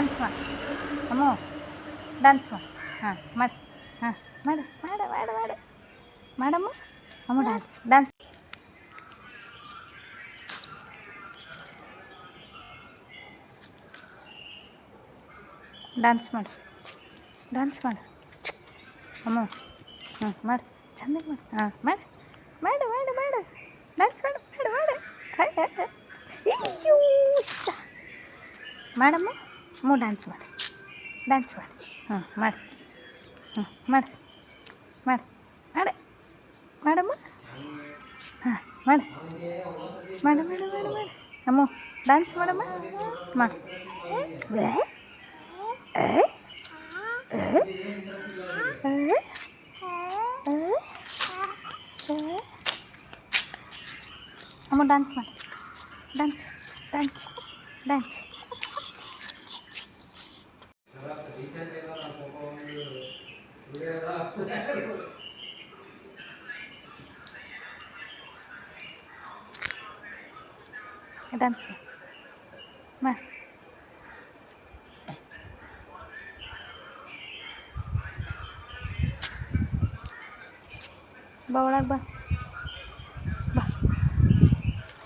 Dance ಮಾಡು. ಅಮ್ಮ dance ಮಾಡು. ಹಾಂ, ಮಾಡಿ. ಹಾಂ, ಮಾಡು ಮಾಡು ಮಾಡು ಮಾಡು. ಮಾಡಮ್ಮ. ಅಮ್ಮ ಡ್ಯಾನ್ಸ್ ಡ್ಯಾನ್ಸ್ ಡ್ಯಾನ್ಸ್ ಮಾಡು. ಡ್ಯಾನ್ಸ್ ಮಾಡು. ಅಮ್ಮ ಹ್ಞೂ ಮಾಡು. ಚೆನ್ನಾಗಿ ಮಾಡು. ಹಾಂ, ಮಾಡು. ಮಾಡು ಮಾಡು ಮಾಡು. ಡ್ಯಾನ್ಸ್ ಮಾಡು ಮಾಡು ಮಾಡು. ಅಯ್ಯೋ. ಮಾಡಮ್ಮ. ಮೂ ಡ್ಯಾನ್ಸ್ ಮಾಡು ಡ್ಯಾನ್ಸ್ ಮಾಡು ಹ್ಞೂ ಮಾಡು ಹ್ಞೂ ಮಾಡು ಮಾಡು ಮಾಡು ಮಾಡಮ್ಮ ಹಾಂ ಮಾಡು ಮಾಡು ಮಾಡು ಮಾಡು ಮಾಡು ಅಮ್ಮ ಡ್ಯಾನ್ಸ್ ಮಾಡಮ್ಮ ಮಾಡು ಏ? ಏ? ಏ? ಏ? ಏ? ಏ? ಅಮ್ಮ ಡ್ಯಾನ್ಸ್ ಮಾಡಿ dance dance dance bawa Ma. Ba walag ba? Ba.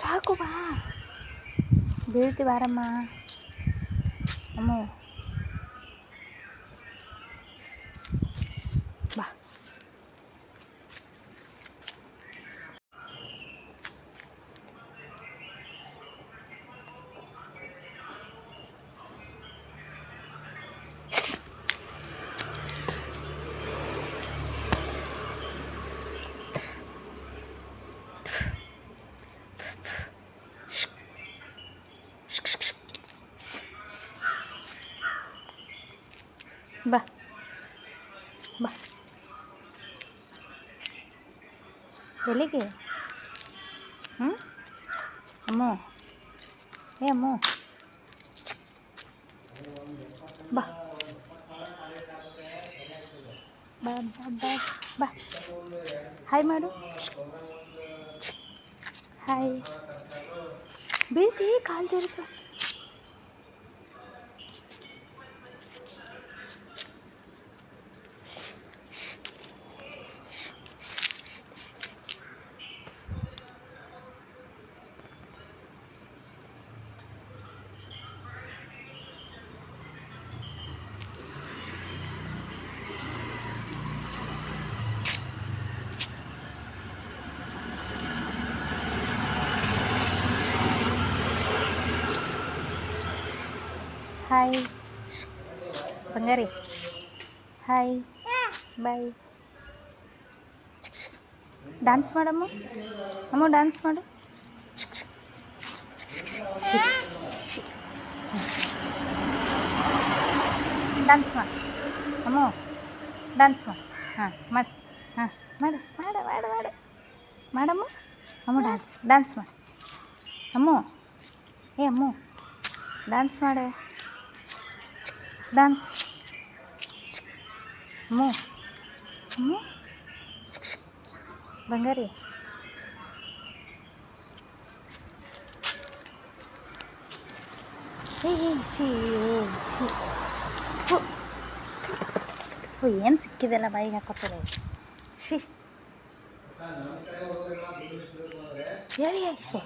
Chaku ba? Birti mah, Amo. ಬಾ. ಬಾ. ಎಲ್ಲಿಗೆ? ಹ್ಞೂ ಅಮ್ಮ. ಏ ಅಮ್ಮ. ಬಾ. ಬಾ ಬಾ ಬಾ ಬಾ. ಹಾಯ್ ಮಾಡು ಹಾಯ್ ಬೀಳ್ತಿ ಕಾಲು ಜರುತ್ತ ಹಾಯ್ ಬಂಗಾರಿ ಹಾಯ್ ಬಾಯ್ ಡ್ಯಾನ್ಸ್ ಮಾಡಮ್ಮ ಅಮ್ಮ ಡ್ಯಾನ್ಸ್ ಮಾಡು ಡ್ಯಾನ್ಸ್ ಮಾಡು ಅಮ್ಮ ಡ್ಯಾನ್ಸ್ ಮಾಡು ಹಾಂ ಮಾಡಿ ಹಾಂ ಮಾಡು ಮಾಡು ಮಾಡು ಮಾಡು ಮಾಡಮ್ಮ ಅಮ್ಮ ಡ್ಯಾನ್ಸ್ ಡ್ಯಾನ್ಸ್ ಮಾಡು ಅಮ್ಮ ಏ ಅಮ್ಮ ಡ್ಯಾನ್ಸ್ ಮಾಡು ಡ್ಯಾನ್ಸ್ ಅಮ್ಮು ಅಮ್ಮು ಬಂಗಾರಿ ಏ ಏ, ಶಿ ಏ, ಶಿ ಏನು ಸಿಕ್ಕಿದೆಲ್ಲ ಬಾಯಿಗೆ ಹಾಕೋತಾರೆ ಶಿ ಹೇಳಿ ಶಿ